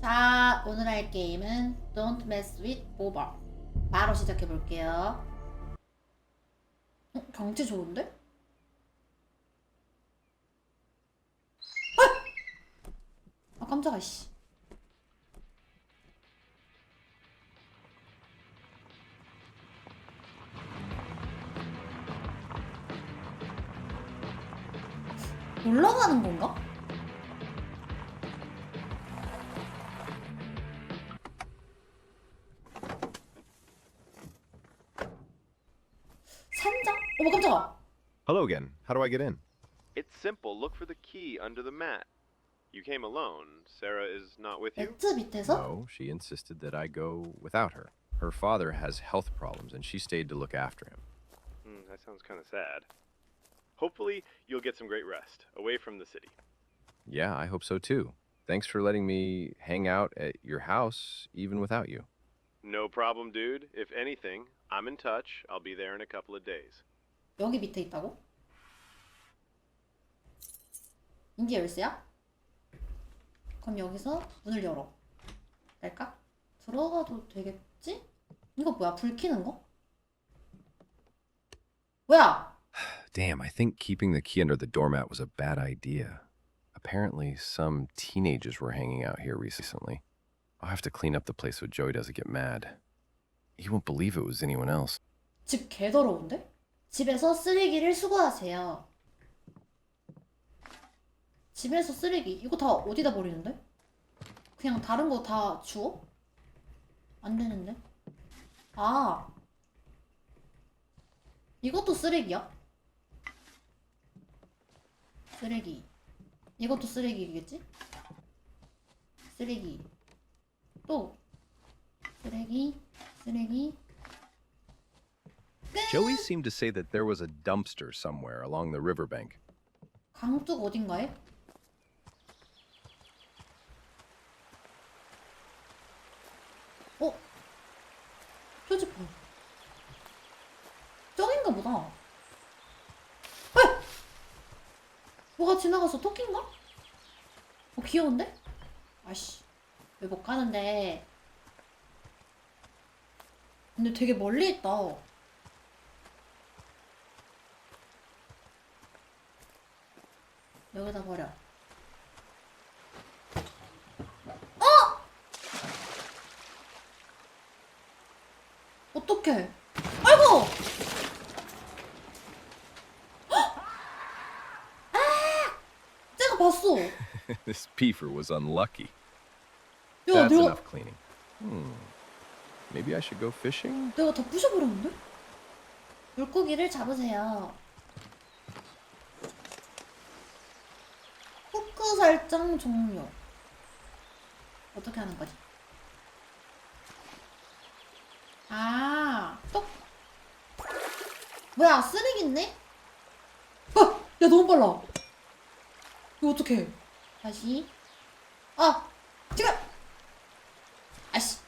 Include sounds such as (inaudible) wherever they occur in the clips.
자, 오늘 할 게임은 Don't Mess with Over. 바로 시작해 볼게요. 어, 경치 좋은데? 아! 아, 깜짝아, 씨. 올라가는 건가? 어머 깜짝아. Hello again. How do I get in? It's simple. Look for the key under the mat. You came alone. Sarah is not with you? 매트 밑에서? No, she insisted that I go without her. Her father has health problems and she stayed to look after him. Hmm, that sounds kind of sad. Hopefully, you'll get some great rest away from the city. Yeah, I hope so too. Thanks for letting me hang out at your house even without you. No problem, dude. If anything, I'm in touch. I'll be there in a couple of days. 여기 밑에 있다고? 이게 열쇠야? 그럼 여기서 문을 열어. 될까? 들어가도 되겠지? 이거 뭐야? 불 켜는 거? 뭐야? Damn, I think keeping the key under the doormat was a bad idea. Apparently, some teenagers were hanging out here recently. I'll have to clean up the place so Joey doesn't get mad. He won't believe it was anyone else. 집 개더러운데? 집에서 쓰레기를 수거하세요. 집에서 쓰레기 이거 다 어디다 버리는데? 그냥 다른 거 다 주워? 안 되는데? 아 이것도 쓰레기야? 쓰레기 이것도 쓰레기겠지? 쓰레기 또 쓰레기 쓰레기 Joey seemed to say that there was a dumpster somewhere along the riverbank. 강둑 어딘가에? 어? 표지판. 저긴가 보다. 에! 뭐가 지나가서 토끼인가? 어, 귀여운데? 아씨. 왜 못 가는데? 근데 되게 멀리 있다. 여기다 버려. 어! 어떡해. 아이고! 헉! 아! 제가 봤어. this beaver was unlucky. 야, That's 내가, enough cleaning. Hmm. Maybe I should go fishing? 내가 다 부셔버렸는데? 물고기를 잡으세요. 설정 종료. 어떻게 하는 거지? 아, 똑. 뭐야, 쓰레기 있네? 아, 야, 너무 빨라. 이거 어떡해. 다시. 아, 지금! 아씨.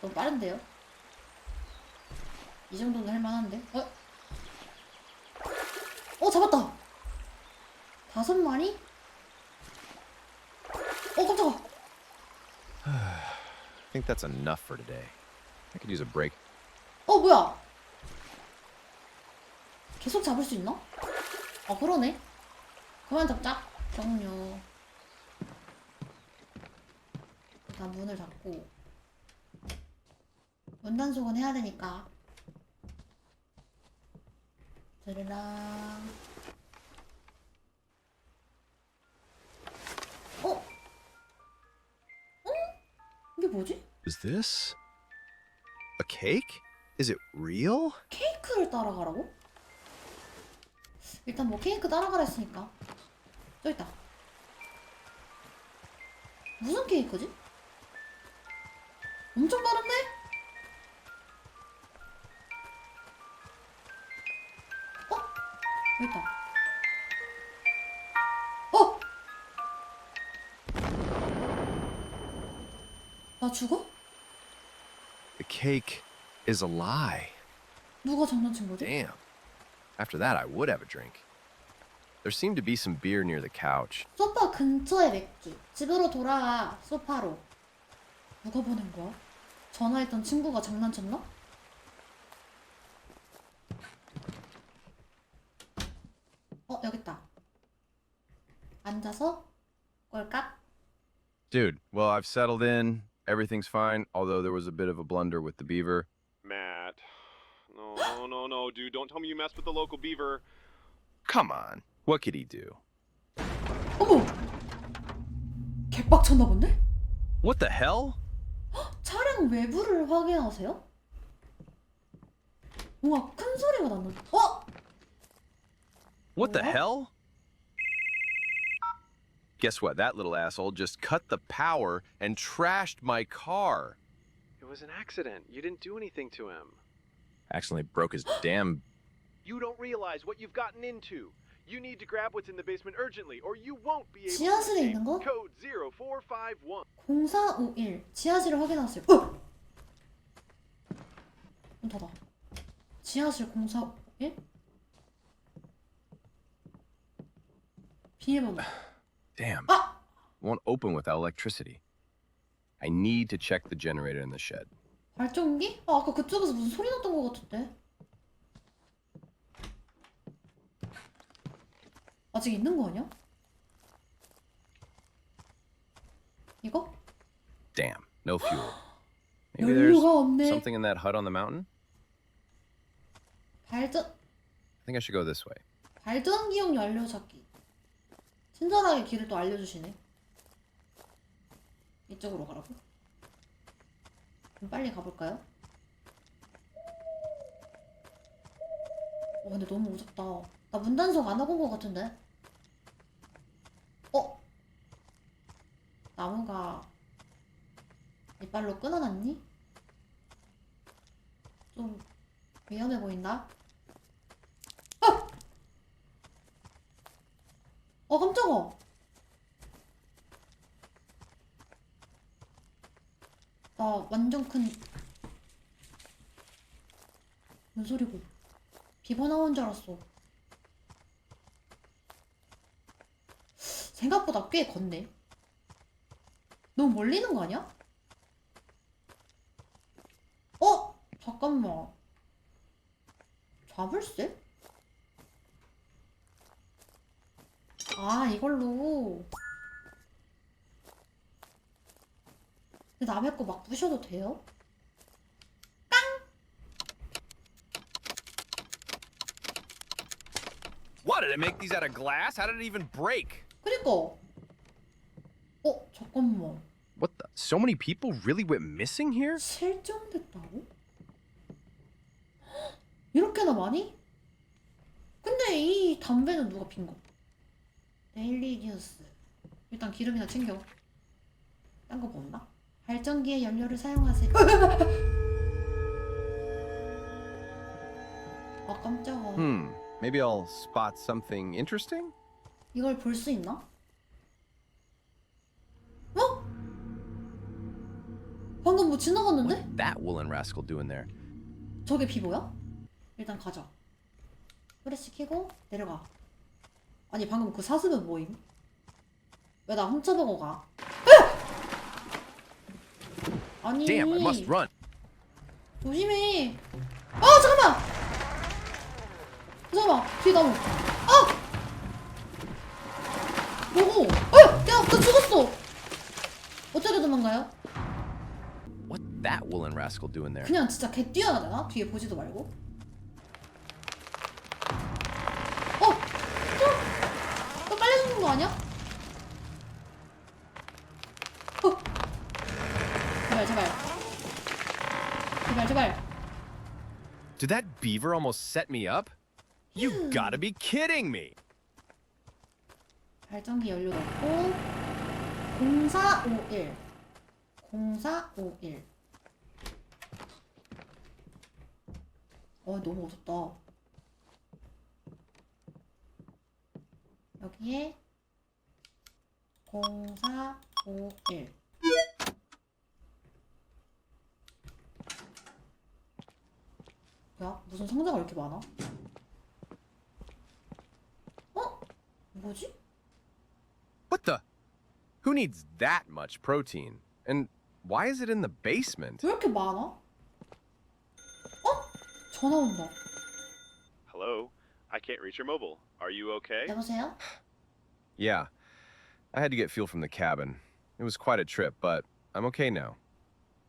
너무 빠른데요? 이 정도는 할만한데? 어? 어, 잡았다! 다섯 마리? 어, 깜짝아! I think that's enough for today. I could use a break. 어, 뭐야? 계속 잡을 수 있나? 아, 그러네. 그만 잡자. 종료. 일단 문을 닫고. 문단속은 해야 되니까. 드르랑. 이게 뭐지? Is this a cake? Is it real? 케이크를 따라가라고? 일단 뭐 케이크 따라가라 했으니까 저 있다 무슨 케이크지? 엄청 다른데? 어? 여기 있다 나 죽어? The cake is a lie. 누가 장난친 거지? Damn. After that, I would have a drink. There seemed to be some beer near the couch. 소파 근처에 맥주. 집으로 돌아와. 소파로. 누가 보낸 거야? 전화했던 친구가 장난쳤나? 어, 여기 있다. 앉아서 꼴깍. Dude, well, I've settled in. Everything's fine, although there was a bit of a blunder with the beaver. Matt. No, no, no, no, dude. Don't tell me you messed with the local beaver. Come on. What could he do? 어머! 개빡쳤나 본데? What the hell? 차량 외부를 확인하세요? 뭔가 큰 소리가 났는데. 어? What the What? hell? Guess what? That little asshole just cut the power and trashed my car. It was an accident. You didn't do anything to him. Accidentally broke his damn. You don't realize what you've gotten into. You need to grab what's in the basement urgently, or you won't be able to 지하실에 escape. 있는 거? Code 0451. 0451 지하실을 확인하세요. 어! 문 닫아. 지하실 0451? 비밀번호. Damn. 아! Won't open without electricity. I need to check the generator in the shed. 발전기? 아, 아까 그쪽에서 무슨 소리 났던 것 같은데. 아직 있는 거 아니야? 이거? Damn. No fuel. (gasps) Maybe there's 연료가 없네. something in that hut on the mountain? 발전 I think I should go this way. 발전기용 연료 찾기. 친절하게 길을 또 알려주시네. 이쪽으로 가라고? 그럼 빨리 가볼까요? 어, 근데 너무 무섭다. 나 문단속 안 하고 온 것 같은데? 어? 나무가 이빨로 끊어놨니? 좀 위험해 보인다? 어 깜짝아 나 완전 큰 뭔 소리고 비버 나온 줄 알았어 생각보다 꽤 걷네 너무 멀리 있는 거 아니야? 어? 잠깐만 잡을세? 아 이걸로 근데 남의 거 막 부셔도 돼요? What? Did it make these out of glass? How did it even break? 그니까 어 잠깐만 What the? So many people really went missing here? 실종됐다고? 헉, 이렇게나 많이? 근데 이 담배는 누가 핀 거? 데일리 뉴스 일단 기름이나 챙겨 딴거뭐 없나? 발전기에 연료를 사용하세요 아 (laughs) 깜짝아 Hmm. Maybe I'll spot something interesting? 이걸 볼 수 있나? 어? 방금 뭐 지나갔는데? What's that woolen rascal doing there? 저게 비보야? 일단 가자. 프레시 키고 내려가. 아니 방금 그 사슴은 뭐임? 왜나 훔쳐보고 가? 으악! 아니 Damn, I must run. 조심해. 아 잠깐만. 잠깐만 뒤에 나무. 아! 뭐고? 어! 야, 나 죽었어. 어떻게 도망가요? What that woolen rascal doing there? 그냥 진짜 개 뛰어나잖아? 뒤에 보지도 말고. 어! 저! 너 빨리 죽는 거 아니야? 어! 제발, 제발. 제발, 제발. Did that beaver almost set me up? You gotta be kidding me! 발전기 연료 넣고 0451 0451 어 너무 무섭다 여기에 0451 야? 무슨 상자가 이렇게 많아? 어? 뭐지? What the? Who needs that much protein? And why is it in the basement? 왜 이렇게 많아? 어? 전화 온다. Hello? I can't reach your mobile. Are you okay? 여보세요? Yeah. I had to get fuel from the cabin. It was quite a trip, but I'm okay now.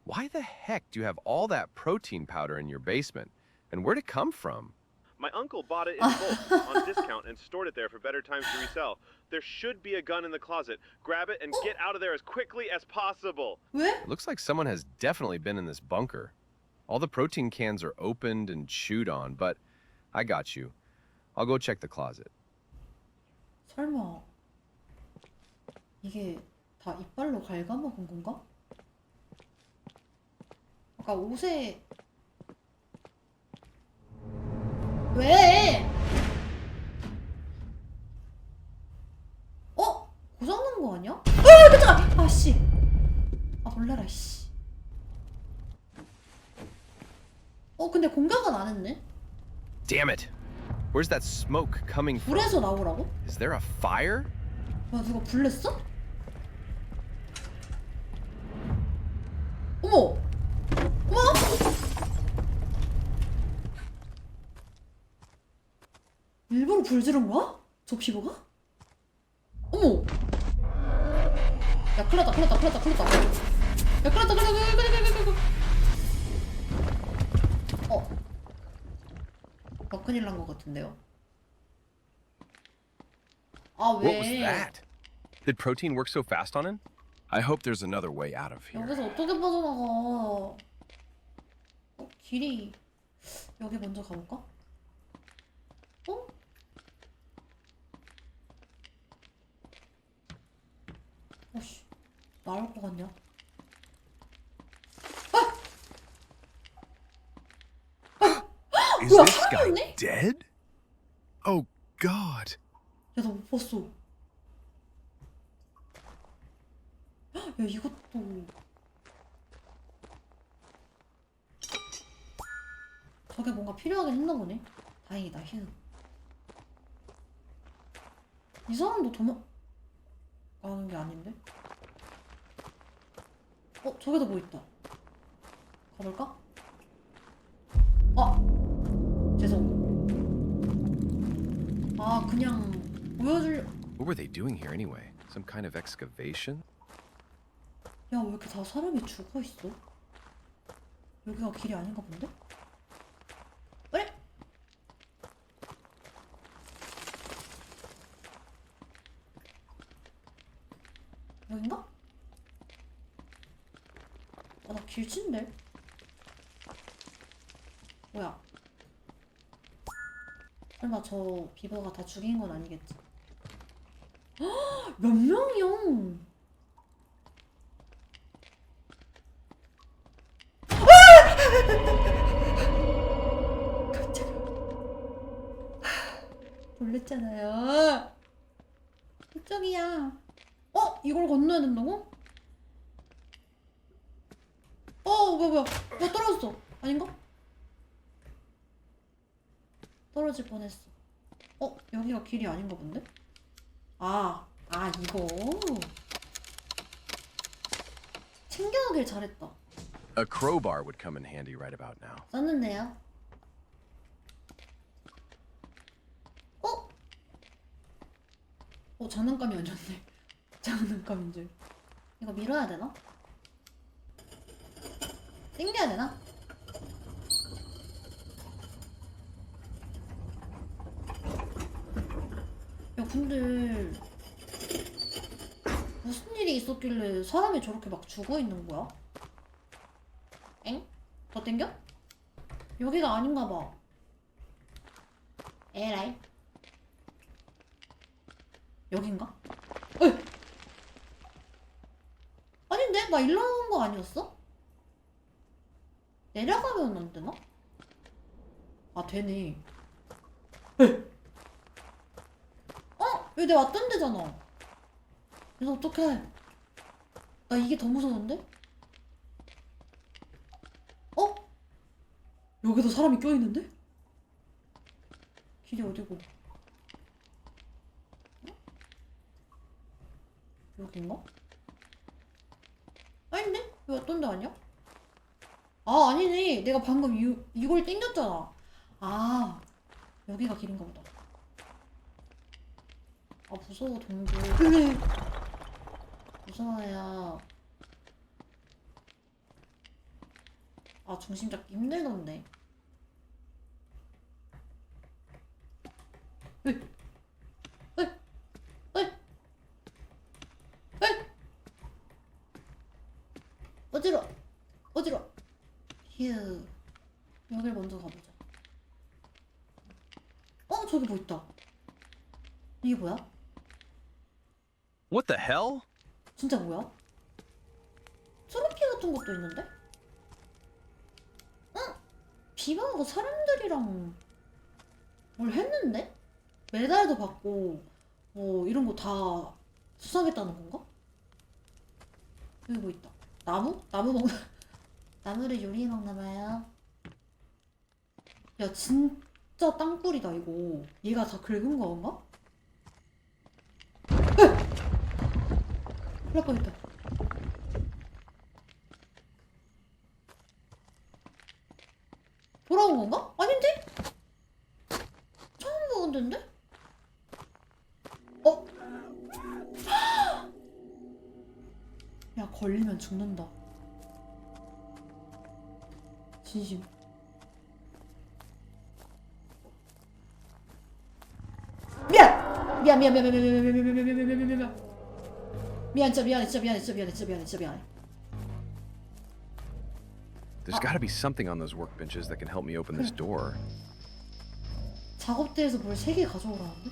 Why the heck do you have all that protein powder in your basement? And where'd it come from? My uncle bought it in bulk on discount and stored it there for better times to resell. There should be a gun in the closet. Grab it and get out of there as quickly as possible. 왜? It looks like someone has definitely been in this bunker. All the protein cans are opened and chewed on, but I got you. I'll go check the closet. 설마 이게 다 이빨로 갉아먹은 건가? 아까 옷에 왜? 어? 고장난 거 아니야? 아 깜짝아! 아씨 아 놀래라 씨 어 근데 공격은 안 했네 Damn it! Where's that smoke coming from? 불에서 나오라고? Is there a fire? 야 누가 불 냈어? 어머! 어머! 일부러 불 지른 거야? 저 피부가? 어머! 야 큰일 났다 큰일 났다 큰일 났다 큰일 났다 야 큰일 났다 큰일 났다 큰일 났다 큰일 났다 어? 더 큰일 난 것 같은데요? 아 왜? What was that? Did protein work so fast on it? I hope there's another way out of here. 여기서 어떻게 빠져나가? 어, 길이 여기 먼저 가볼까? 어? 어씨 나올 것 같냐? Is 뭐야, this guy 살아있네? dead? Oh God. 야, 나 못 봤어. 헉, 야, 이것도. 저게 뭔가 필요하긴 했나 보네. 다행이다, 휴. 이 사람도 도망, 가는 게 아닌데? 어, 저기도 뭐 있다. 가볼까? 아! 죄송. 아, 그냥 보여줄. What were they doing here anyway? Some kind of excavation? 야, 왜 이렇게 다 사람이 죽어 있어? 여기가 길이 아닌가 본데? 그래? 여긴가? 아, 나 길친데? 뭐야? 설마 저 비버가 다 죽인 건 아니겠지? 헉, (gasps) 몇 명이야? 깜짝이야. (laughs) (sighs) 놀랬잖아요. 그쪽이야. 어? 이걸 건너야 된다고? 어, 뭐야, 뭐야. 뭐 떨어졌어. 아닌가? 떨어질 뻔했어. 어? 여기가 길이 아닌가 본데? 아, 아, 이거. 챙겨가길 잘했다. A crowbar would come in handy right about now. 썼는데요. 어? 어 장난감이 아니었네. (laughs) 장난감인 줄. 이거 밀어야 되나? 당겨야 되나? 야 근데 무슨 일이 있었길래 사람이 저렇게 막 죽어 있는 거야? 엥? 더 땡겨? 여기가 아닌가 봐. 에라이. 여긴가? 에! 아닌데? 나 일로 나온 거 아니었어? 내려가면 안 되나? 아, 되네. 에! 어? 여기 왔던 데잖아. 그래서 어떡해. 나 이게 더 무서운데? 어? 여기도 사람이 껴있는데? 길이 어디고? 어? 여긴가? 아닌데? 왜 어떤 데 아니야? 아 아니네. 내가 방금 이, 이걸 땡겼잖아. 아 여기가 길인가 보다. 아 무서워 동굴. 무서워요 아 중심 잡기 힘들던데. 으이 으이 으이 으이 어지러 어지러 휴 여길 먼저 가보자 어 저기 뭐 있다 이게 뭐야? What the hell? 진짜 뭐야? 트로피 같은 것도 있는데? 응? 비방하고 사람들이랑 뭘 했는데? 메달도 받고 뭐 이런 거 다 수상했다는 건가? 여기 뭐 있다 나무? 나무 먹 나무를 요리해 먹나봐요 야 진짜 땅굴이다 이거 얘가 다 긁은 건가? 큰일 날 뻔했다 돌아온 건가? 아닌데? 처음 먹은 데인데? 어? (gasps) 야 걸리면 죽는다 진심 미안! 미안 미안 미안 미안 미안 미안 미안 미안 미안 미안 미안 미안 미안 미안 진짜 미안해 진짜 미안해 진짜 미안해 진짜 미안해 진짜 미안해 There's got to be something on those workbenches that can help me open this door. 작업대에서 뭘 세 개 가져오라는데?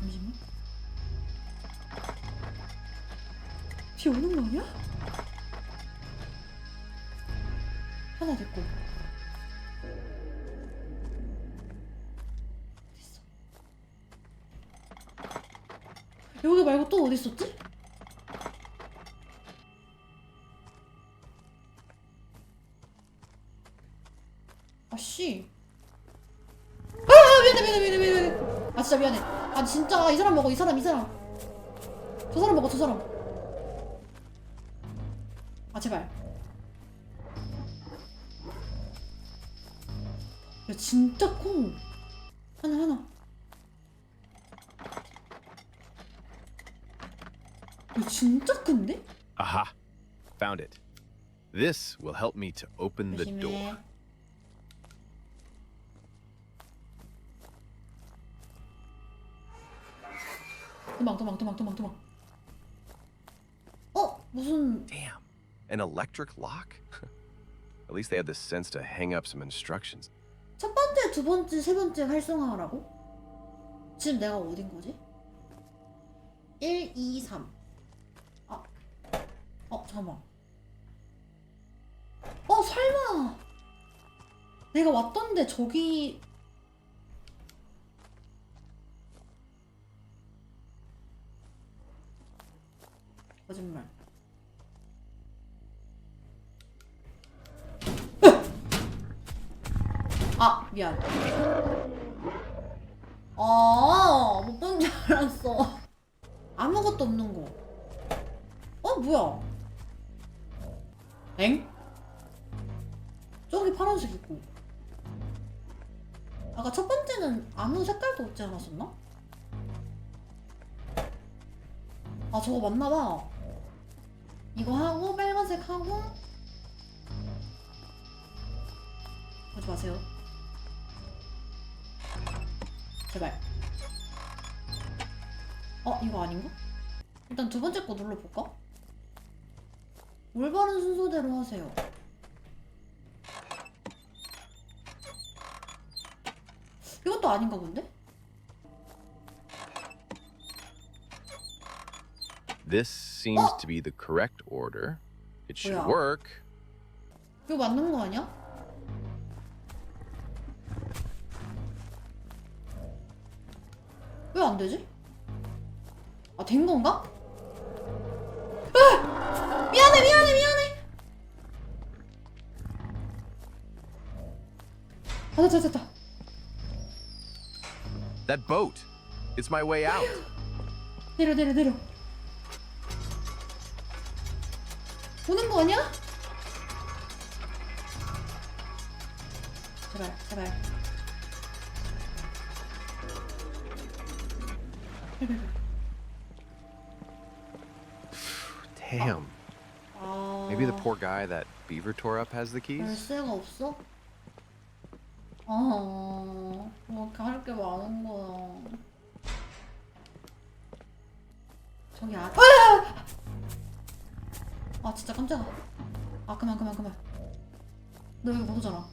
잠시만. 비 오는 거 아니야? 하나 됐고. 어딨어? 여기 말고 또 어디 있었지? 아씨. 아 미안해 미안해 미안해 미안해. 아 진짜 미안해. 아 진짜 이 사람 먹어 이 사람 이 사람. 저 사람 먹어 저 사람. 아 제발. 진짜 콩. 하나 하나. 야 진짜 큰데? Aha! Found it. This will help me to open the door. 조심해. 도망 도망 도망 도망 도망. 어 무슨 Damn. An electric lock? (laughs) At least they had the sense to hang up some instructions. 첫 번째, 두 번째, 세 번째 활성화하라고? 지금 내가 어딘 거지? 1, 2, 3. 아, 어 잠깐만. 어 설마. 내가 왔던데 저기 거짓말. 미안. 아, 못 본 줄 알았어. 아무것도 없는 거. 어, 뭐야? 제발. 어, 이거 아닌가? 일단 두 번째 거 눌러볼까? 올바른 순서대로 하세요. 이것도 아닌가 본데? This seems Oh! to be the correct order. It should 뭐야? work. 이거 맞는 거 아니야? 왜 안 되지? 아, 된 건가? 아! 미안해, 미안해, 미안해! 아, 됐다, 됐다. That boat. It's my way out. 내려 내려 내려 오는 거 아니야? 제발 제발 Damn. 아 Maybe the poor guy that Beaver tore up has the keys? 열쇠가 없어? 아, 뭐 이렇게 할 게 많은 거야. 저기 아, 아! 아 진짜 깜짝아. 아 그만 그만 그만. 너 여기 못 오잖아.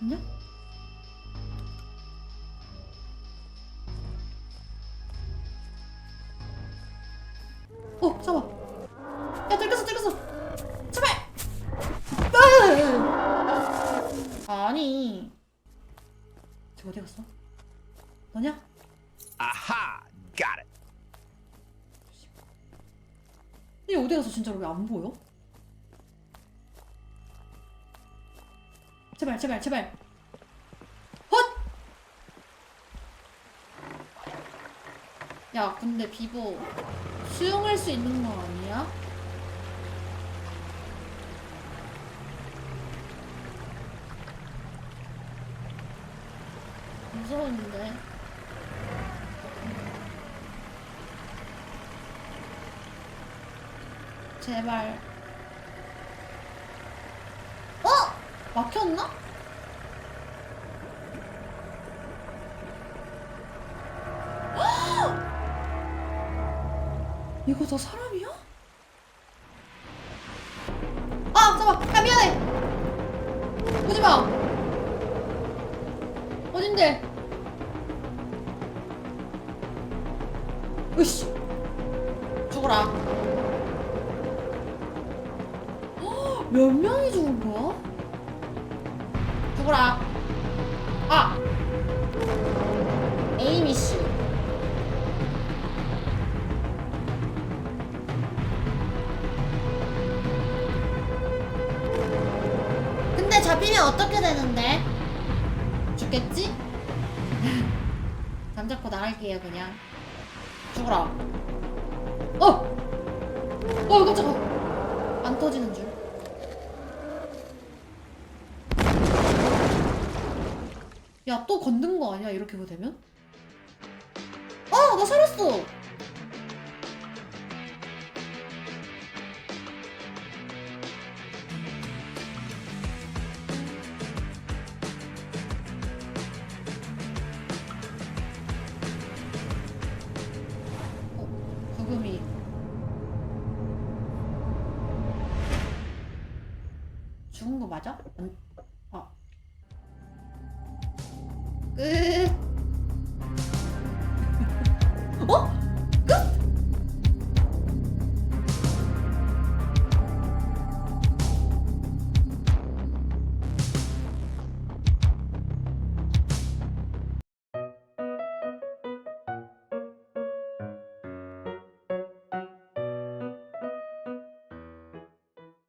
안녕? 진짜로 왜 안 보여? 제발 제발 제발 헛! 야 근데 비보 수영할 수 있는 거 아니야? 무서운데 제발. 어? 막혔나? 헉! (gasps) 이거 다 사람이 죽어라. 아! 에이미 씨. 근데 잡히면 어떻게 되는데? 죽겠지? (laughs) 잠자코 나갈게요 그냥 죽어라 어! 어 깜짝아 안 터지는 줄 야, 또 거 아니야? 이렇게 되면? 아, 나 살았어! 어. 죽은 거 맞아? 안,